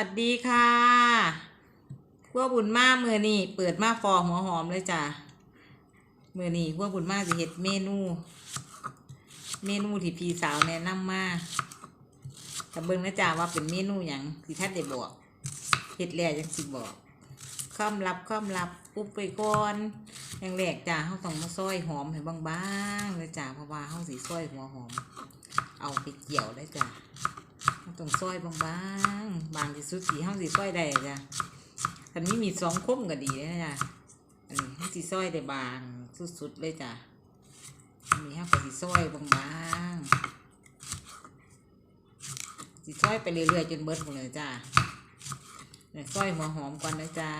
วัสดีค่ะพวบุญมามือนี่เปิดมาฟองหัวหอมเลยจ้ะมือนี่พวบุญมาจะเฮ็ดเมนู เมนูที่พี่สาวแนะนำมาแต่เบิ่งนะจ๊ะว่าเป็นเมนูอย่างที่ท่านได้บอกเฮ็ดแหล้วยังสิบอกความลับความลับปุ๊บไปก่อนอย่างแรกจ้ะเขาต้องมาซอยหอมให้บางๆเลยจ้ะเพราะว่าเขาสีซอยหัวหอม เอาไปเกี่ยวได้จ้า ต้องซอยบางๆ บางที่สุดสีห้าสีซอยได้จ้ะคันนี้มีสองคมก็ดีนะจ้ะอันนี้สีซอยได้บางสุดๆเลยจ้ะอันนี้ห้าก็สีซอยบางๆสีซอยไปเรื่อยๆจนเบิดหมดเลยจ้ะเนี่ยซอยหัวหอมก่อนนะจ้ะ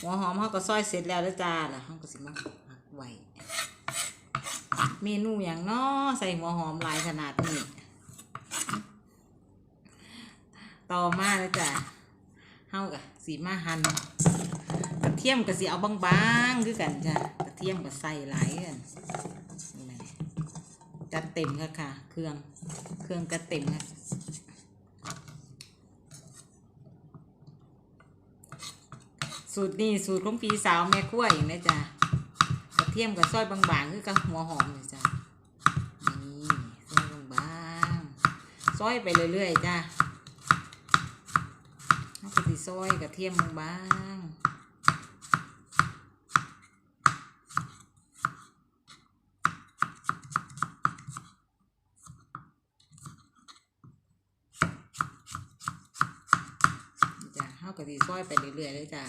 หัวหอมเขาก็ซอยเสร็จแล้วแล้วจ้าแล้วเขาก็สิมาหักไว้ เมนูอย่างน้อใส่หัวหอมหลายขนาดนี้ ต่อมาแล้วจ้ะเฮากะสีมาหันกระเทียมกับสีเอาบางๆคือกันจ้ะกระเทียมกับใส่หลายกันนี่แหละจัดเต็มค่ะค่ะ เครื่องเครื่องก็เต็มค่ะสูตรนี้สูตรของพี่สาวแม่ครัวเองนะจ๊ะ เทียมกับซอยบางๆคือกับหัวหอมเลยจ้ะนี่ซอยบางๆซอยไปเรื่อยๆจ้ะเอากระติซอยกระเทียมบางๆนี่จ้ะเอากระติซอยไปเรื่อยๆเลยจ้ะ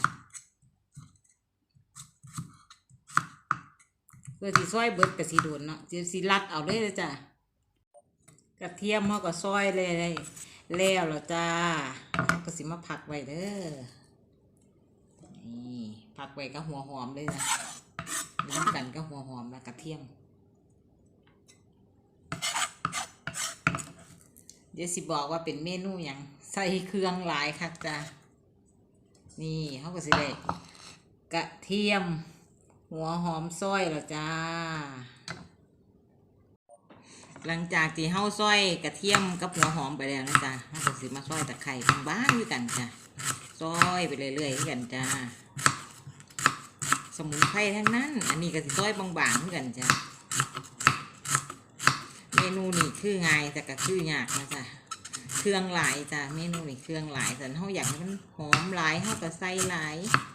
พื่อสิซอยเบิดกับสีโดนเนาะสิสิรัดเอาเลยจ้ะกระเทียมเขาก็ซอยเลยแล้วแล้วจ้าเขาก็สิมาผักไว้เด้อนี่ผักไว้กับหัวหอมเลยนะน้ำกันกับหัวหอมและกระเทียมเดี๋ยวสิบอกว่าเป็นเมนูอย่างใส่เครื่องหลายคักจ้านี่เขาก็สิได้กระเทียม หัวหอมซอยแล้วจ้า หลังจากที่เฮาซอยกระเทียมกับหัวหอมไปแล้วนะจ้าเฮาก็สิมาซอยตะไคร้บางๆด้วยกันจ้าซอยไปเรื่อยๆกันจ้า สมุนไพรทั้งนั้น อันนี้ก็สิซอยบางๆด้วยกันจ้าเมนูนี่คือง่ายแต่ก็คือยากนะจ้ะเครื่องหลายจ้ะเมนูนี่เครื่องหลายแต่เฮาอยากให้มันหอมหลายเฮาก็ใส่หลายนี่จ้ะเฮาก็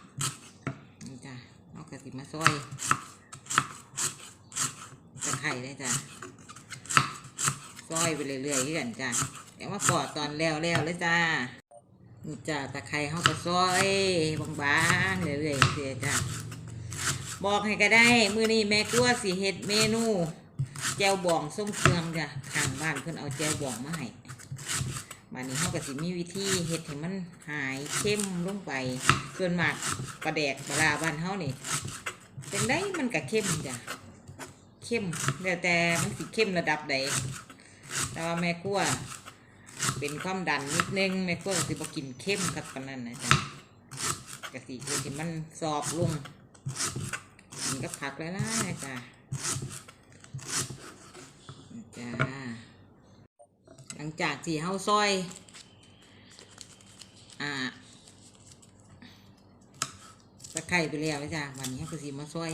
สิมาซอยตะไคร้ได้จ้ะซอยไปเรื่อยๆคือกันจ้ะแต่ว่าปอดตอนแล้วแล้วเลยจ้ะนี่จ้ะตะไคร้เฮาก็ซอยบางๆเรื่อยๆเสียจ้ะบอกให้ก็ได้ มือนี้แม่กลัวสิเฮ็ดเมนู แจวบองส้มเครื่องจ้ะข้างบ้านเพิ่นเอาแจวบองมาให้ บานนี้เฮาก็สิมีวิธีเฮ็ดให้มันหายเข้มลงไปส่วนมากปลาแดกปลาบ้านเฮานี่จังได้มันก็เข้มจ้ะเข้มแล้วแต่มันสิเข้มระดับใดแต่ว่าแม่ครัวเป็นความดันนิดนึงแม่ครัวสิบกินเข้มคักปนนั้นนะจ้ะก็สิคือที่มันสอบลงนี่ก็ผักแล้วนะจ้ะจ้า ลังจากที่เฮาซอย อ่าตะไคร้ไปแล้วจ้าวันนี้ก็สิมาซอย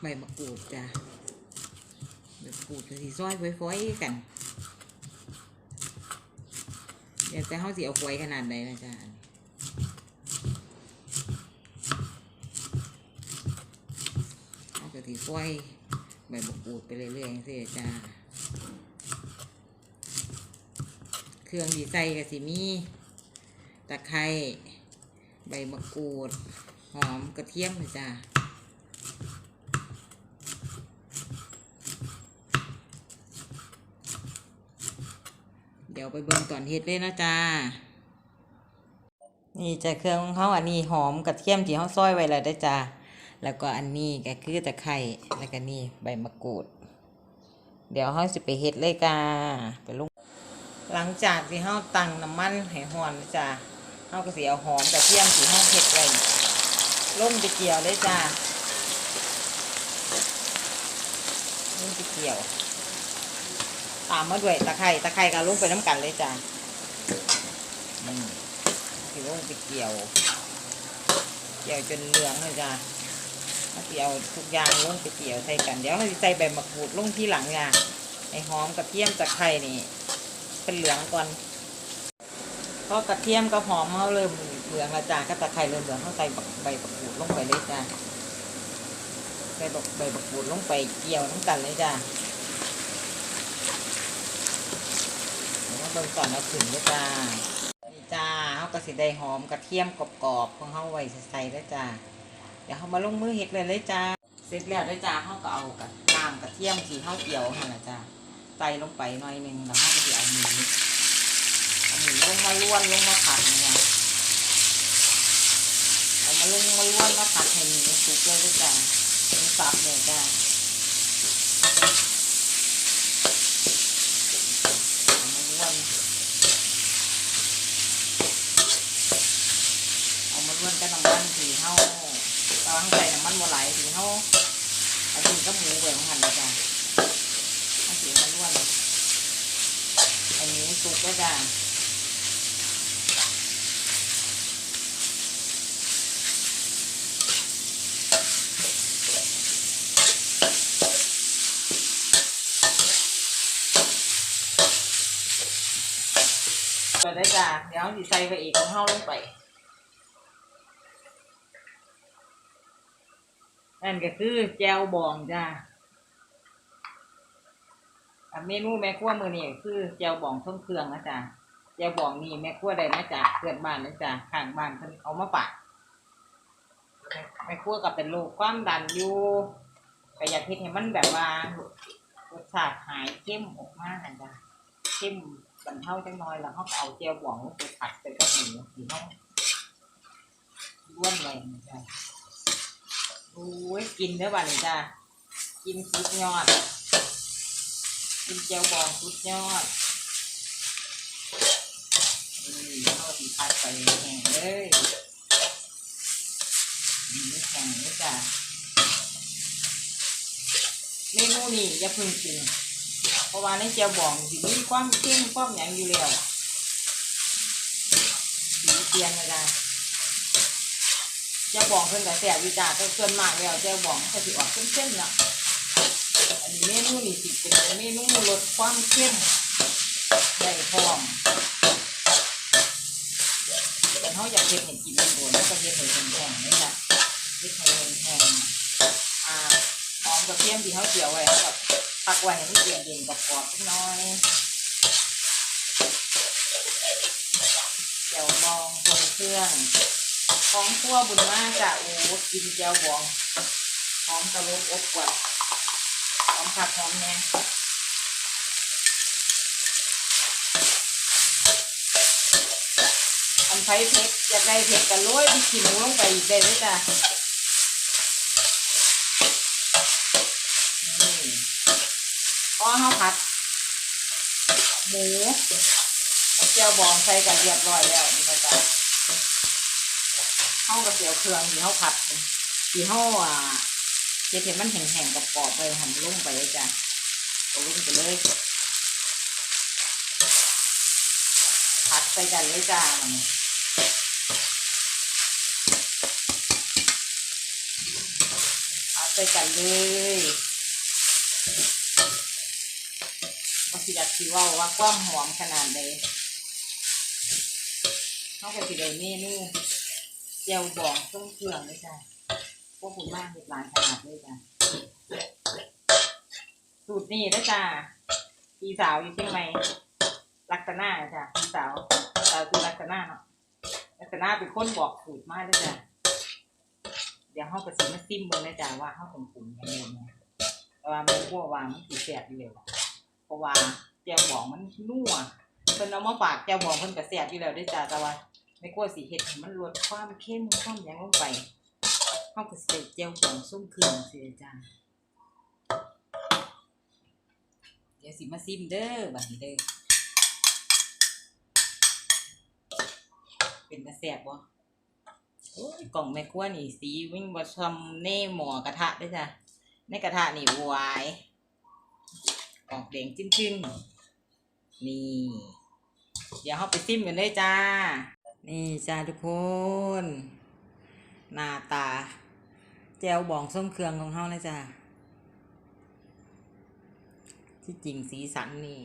ใบมะกรูดจ้าใบมะกรูดก็สิซอยฝอยๆกันเดี๋ยวแต่เฮาสิเอาฝอยขนาดใดนนะจ้าเฮาก็สิซอยใบมะกรูดไปเรื่อยๆอย่างนี้จ้า เครื่องดีใส่ก็สิมีตะไคร้ใบมะกรูด หอมกระเทียมจ้าเดี๋ยวไปเบิ่งตอนเฮ็ดเลยนะจ้านี่จะเครื่องของเขาอันนี้หอมกระเทียมที่เขาซอยไว้แล้วได้จ้าแล้วก็อันนี้ก็คือตะไคร้แล้วก็นี่ใบมะกรูด เดี๋ยวเขาสิไปเฮ็ดเลยกาไปลง หลังจากที่เขาตั้งน้ำมันให้ร้อนจ้าเขาก็สิเอาหอมกระเทียมที่เขาเฮ็ดไว้ลงไปเกี่ยวเลยจ้าลงไปเกี่ยว ตามมาด้วยตะไคร้ตะไคร้ก็ลงไปน้ำกันเลยจ้ะนี่สิลงไปเกี่ยว เกี่ยวจนเหลืองเลยจ้าเกี่ยวทุกอย่างลงไปเกี่ยวใส่กัน เดี๋ยวเราจะใส่ใบมะกรูดลงที่หลังจ้ะไอหอมกระเทียมตะไคร้นี่ เป็นเหลืองก่อนพอกระเทียมกับหอมเขาเริ่มเหลืองละจ้ะก็ตะไคร้เริ่มเหลืองเขาใส่ใบมะกรูดลงไปเลยจ้ะใส่ใบมะกรูดลงไปเกี่ยวน้ำกันเลยจ้ะแล้วเบิ่งก่อนเอาถึงด้วยจ้านี่จ้าเขาก็สิได้หอมกระเทียมกรอบๆของเขาไว้ใส่ด้วยจ้าเดี๋ยวเขามาลงมือเฮ็ดเลยเลยจ้าเสร็จแล้วด้วยจ้าเขาก็เอากระน้ำกระเทียมสีเขาเกี่ยวหั่นละจ้า ใส่ลงไปหน่อยหนึ่งแล้วก็สิเอาหมูเอาหมูลงมาล้วนลงมาผัดเนี่ยเอามาลงมาล้วนมาผัดให้หมูสุกเลยด้วยจ้าหมูสับเนี่ยจ้าเอามาล้วนเอามาล้วนกับน้ำมันสีเฮาตอนใส่น้ำมันโมไหลสีเฮาเอาดินกับหมูไว้ของหันเลยจ้า สีมาล้วนไอ้หมูสุกแล้วจ้ะไปได้จ้ะเดี๋ยวสิใส่ไปอีกของเฮาลงไปนั่นก็คือแจวบองจ้า เมนูแม่ครัวมือนี่คือแจวบองเครื่องเครื่องนะจ้าแจวบองนี่แม่ครัวได้มาจากเพื่อนบ้านนะจ้าข้างบ้านเพิ่นเอามาฝากแม่แม่วกับเป็นโรคความดันอยู่ก็อยากเฮ็ดให้มันแบบว่ารสชาติหายเข้มออกมาน่ะจ้าเข้มบรรเทาจังน้อยแล้วเขาเอาแจวบองไปผัดใส่กับหมูสีน้องร่วนเลยนะจ้าโอ้ยกินเด้อบ้านนะจ้ากินสุดยอด กินเจียวบองสุดยอดข้าสีพัดไปแห้งเลยนี่แห้งเลยจ้าเมนูนี้อย่าพึ่งกินเพราะว่าในเจียวบองสิมีความเข้มความหยังอยู่แล้วสีเตียนเลยจ้เจ้าบองเพิ่นก็แซ่บอยู่จ้าแต่ส่วนมากแล้วเจ้าบองเขาสิออกเข้มๆเนาะ เมนูนี่สิเป็นเมนูลดความเข้มได้พร้อมแต่เขาอยากเฮ็ดให้กินโดนแล้วก็เฮ็ดให้แห้งๆนี่จ้ะเฮ็ดให้แห้งๆอ่าหอมกระเทียมที่เขาเจียวไว้เขาก็พักไว้ให้มันเย็นๆกรอบๆสักน่อยเจียวบองทรงเครื่องของครัวบุญมากจ้ะโอ้กินแจ่วบองหอมตะลุกอบกวด อมผักหอมแน่อันไผ่เผ็ดอยากได้เผ็ดกันโรยพริกขี้หนูลงไปอีกได้เลยจ้ะพอข้าวผัด หมูกับแจ่วบองใส่กันเรียบร้อยแล้วนี่นะจ๊ะเฮากับเสียวเครื่องที่เฮาผัดที่เฮาอ่า เฮ็ดมันแห้งๆกับกรอบๆไปหั่นลงไปเลยจ้ะเอาลงไปเลยผัดใส่กันเลยจ้าผัดใส่กันเลยก็สิอยากสิว่าว่าความหอมขนาดใดเฮาก็สิได้เมนูเจียวบองต้มเครื่องเลยจ้ะ วกคุณมากเห็ดหลายขนาดเลยจ้ะสูตรนี้นะจ้ะพี่สาวอยู่เชียงใหม่ลักษณะจ้ะพี่สาวสาวคือลักษณะเนาะลักษณะเป็นคนบอกสูตรมากเลยจ้ะเดี๋ยวเขาไปสิมาซิมเบิ่งเลยจ้ะว่าเขาเป็นกลุ่มยังไงเนี่ยแต่ว่ามันพวกว่ามันสีแสบอยู่แล้วเพราะว่าเจียวบองมันนัวเพิ่นเอามาฝากเจียวบองเพิ่นก็แสบอยู่แล้วด้วยจ้ะแต่ว่าไม่กลัวสีเห็ดมันลดความเข้มความยังลงไป เข้ากับใส่เจียวของส้มเครื่องสิจ้าเดี๋ยวสิมาซิมเด้อบัดนี้เด้อเป็นกระแสบบ่โอ้ยกล่องแม่ครัวนี่สีวิ่งบ่ทำเน่หมอกระทะเด้จ้ะในกระทะนี่วายออกแดงจิ้นๆนี่ เดี๋ยวเราไปซิมกันได้จ้า นี่จ้าทุกคน หน้าตา จวบองส้มเครืองของเขาเลยจ้าที่จริงสีสันนี่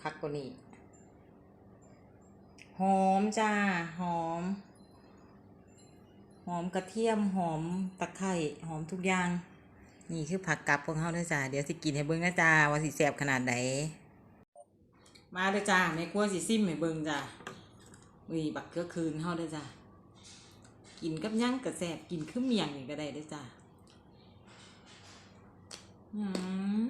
คักกว่านี่หอมจ้า หอม หอมกระเทียมหอมตะไคร่หอมทุกอย่าง นี่คือผักกับของเขาด้วยจ้า เดี๋ยวสิกินให้เบิ่งนะจ้าว่าสิแซ่บขนาดไหนมาเด้อจ้าในครัวสิซิมให้เบิ่งจ้าอุ้ยบักเกือคืนเฮาด้อจ้า กินกับหยังกระแสบกินขึ้นเมียงนี่ก็ได้ด้วยจ้ะอืม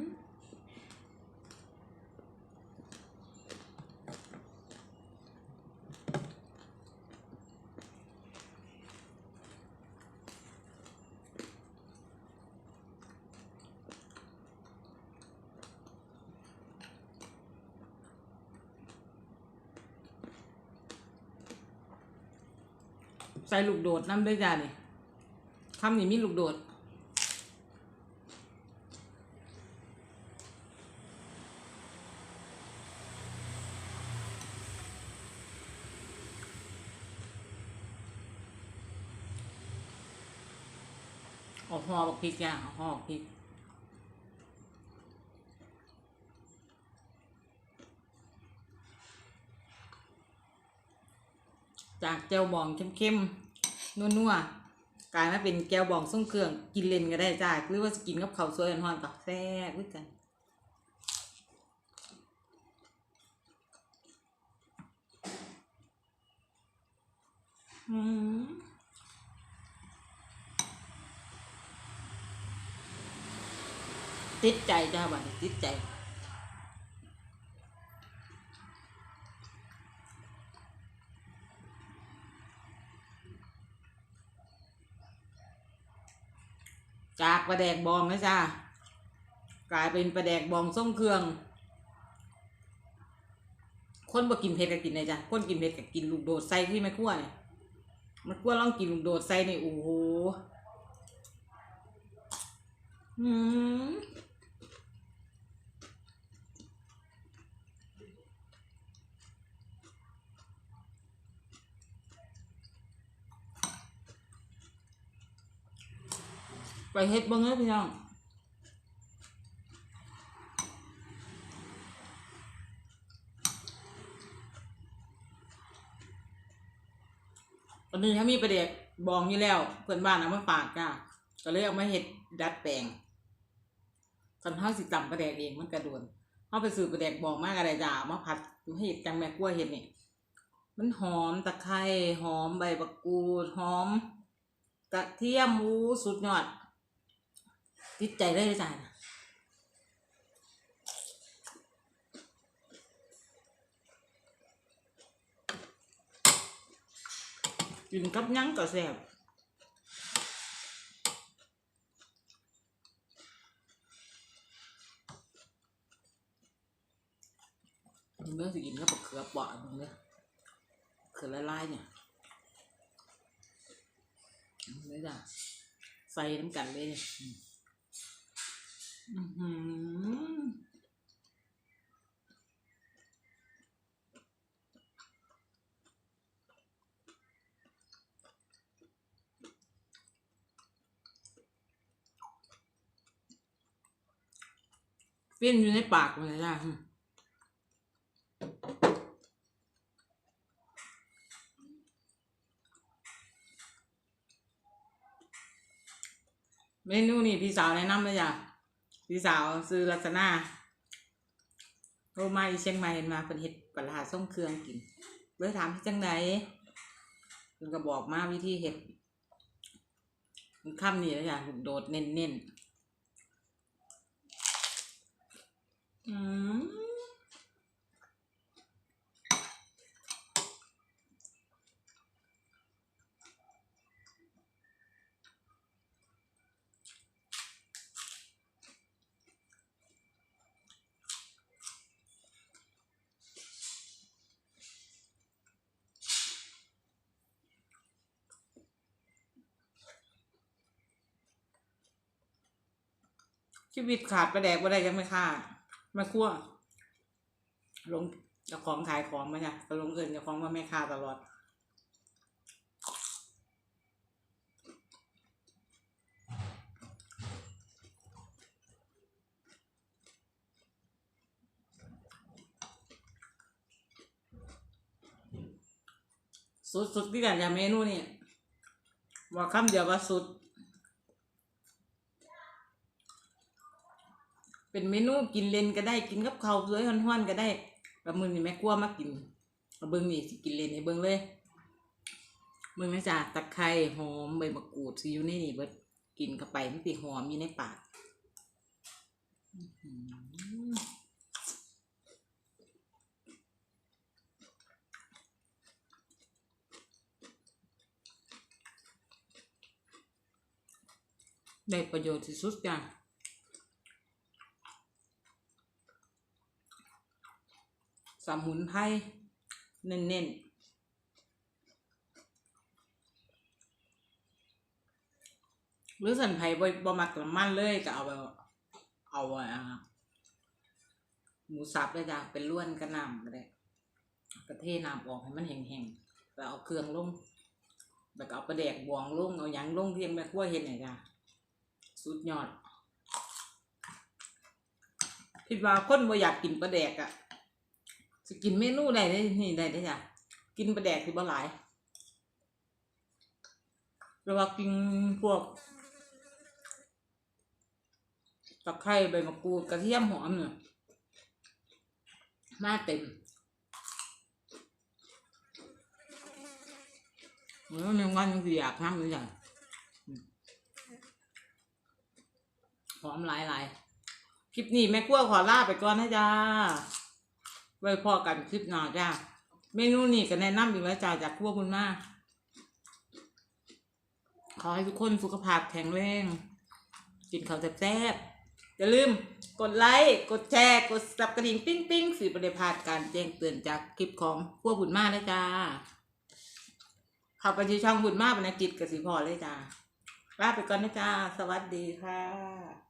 ใส่ลูกโดดน้ำด้วยจ้านี่คำนี้มีลูกโดดออกหอบักพริกจ้าออกหอบักพริกจากแจวบองเข้มๆ นัวๆกลายมาเป็นแก้วบองส้มเครื่อง กินเล่นก็ได้จ้าหรือว่ากินกับข้าวสวยอ่อนๆก็แซ่บด้วยกันอืมติดใจจ้าบัดติดใจ จากประแดกบองนะจ้ากลายเป็นประแดกบองส้มเครื่อง คนบ่กินเผ็ดก็กินเลยจ้ะคนกินเผ็ดก็กินลูกโดดใส่ที่ไม่คั่วเนี่ยมันคั่วลองกินลูกโดดใส่นี่โอ้โหอืม ไปเฮ็ดบ้างเอ้ยพี่น้องวันนี้ถ้ามีประเด็กบองอยู่แล้วเพื่อนบ้านเอามาฝากจ้าก็เลยเอามาเฮ็ดดัดแปลงคันเฮาสิตำประเด็กเองมันกระโดนเฮาไปซื้อประเด็กบองมากอะไรจ้ามาผัดเฮ็ดจังแม่กล้วยเฮ็ดนี่มันหอมตะไคร้หอมใบบักกูดหอมกระเทียมอู้สุดยอด ติดใจได้เลยจ้ากินกับยังก็แซ่บเลือสิกินกับบักเขือปาะมึงเลยเขือละลายเนี่ยเอาเลยจ้ะใส่น้ำกันเลยเนี่ยอืมอื้อหือ เปี้ยนอยู่ในปากเลยจ้ะอืมเมนูนี่พี่สาวแนะนำเลยจ้ะพี่สาวซื้อลักษณะโทรมาอีเชียงใหม่เห็นมาเป็นเห็ดปลาร้าส้มเครื่องกินเลยถามที่จังไดเพิ่นก็บอกมาวิธีเห็ดมันค่ำนี่แล้วจ้ะโดดเน้นเน้นๆ อืมชีวิตขาดประแดกบ่ได้ยังไหมค่า ม่คั่วลงเจ้าของขายของมาจ้ะก็ลงเอินเจ้าของว่าแม่ค้าตลอดสุดสุดที่กันอย่างเมนูนี่ว่าคำเดียวว่าสุด เป็นเมนูกินเล่นก็ได้กินกับข้าวสวยฮ้อนๆก็ได้แบบมือนี่แม่กลัวมากินเอาเบิ้งนี่สิกินเล่นให้เบิ้งเลยเบิ้งนะจ๊ะตะไคร้หอมใบมะกรูดสิอยู่ในนี่เบิดกินเข้าไปมันติหอมอยู่ในปากได้ประโยชน์ที่สุดจ้ะ สมุนไพรเน้นๆหรือสันไพรบ่บ่มักน้ำมันเลยก็เอาแบบเอาอ่าหมูสับเลยจ้ะเป็นล้วนกระนำก็ได้กระเทน้ำออกให้มันแห้งๆแล้วเอาเครื่องลงแล้วก็เอาปลาแดกบวงลงเอาหยังลงเทียงแม่ครัวเห็นไหนจ้ะสุดยอดคิดว่าคนบ่อยากกินปลาแดกอะ จะกินเมนูใดได้นี่ได้ได้จ้ะกินปลาแดกคือบ่หลายหรือว่ากินพวกตะไคร้ใบมะกรูดกระเทียมหอมเนี่ยมาเต็มเออในวันยังสิอยากทำเลยจ้ะหอมหลายหลายๆคลิปนี้แม่กลัวขอลาไปก่อนนะจ๊ะ ไว้พอกันคลิปหน้าจ้าเมนูนี้ก็แนะนำอีกแล้วจ้าจากพวกคุณมาก ขอให้ทุกคนสุขภาพแข็งแรง กินข้าวแซ่บๆอย่าลืมกดไลค์ กดแชร์ กดสับกระดิ่งปิ้งปิ้งสิบริพาดการแจ้งเตือนจากคลิปของพวกบุญมากเลยจ้าข้าไปที่ช่องบุญมากบรรณกิจกับสีพอเลยจ้าลาไปก่อนนะจ้า สวัสดีค่ะ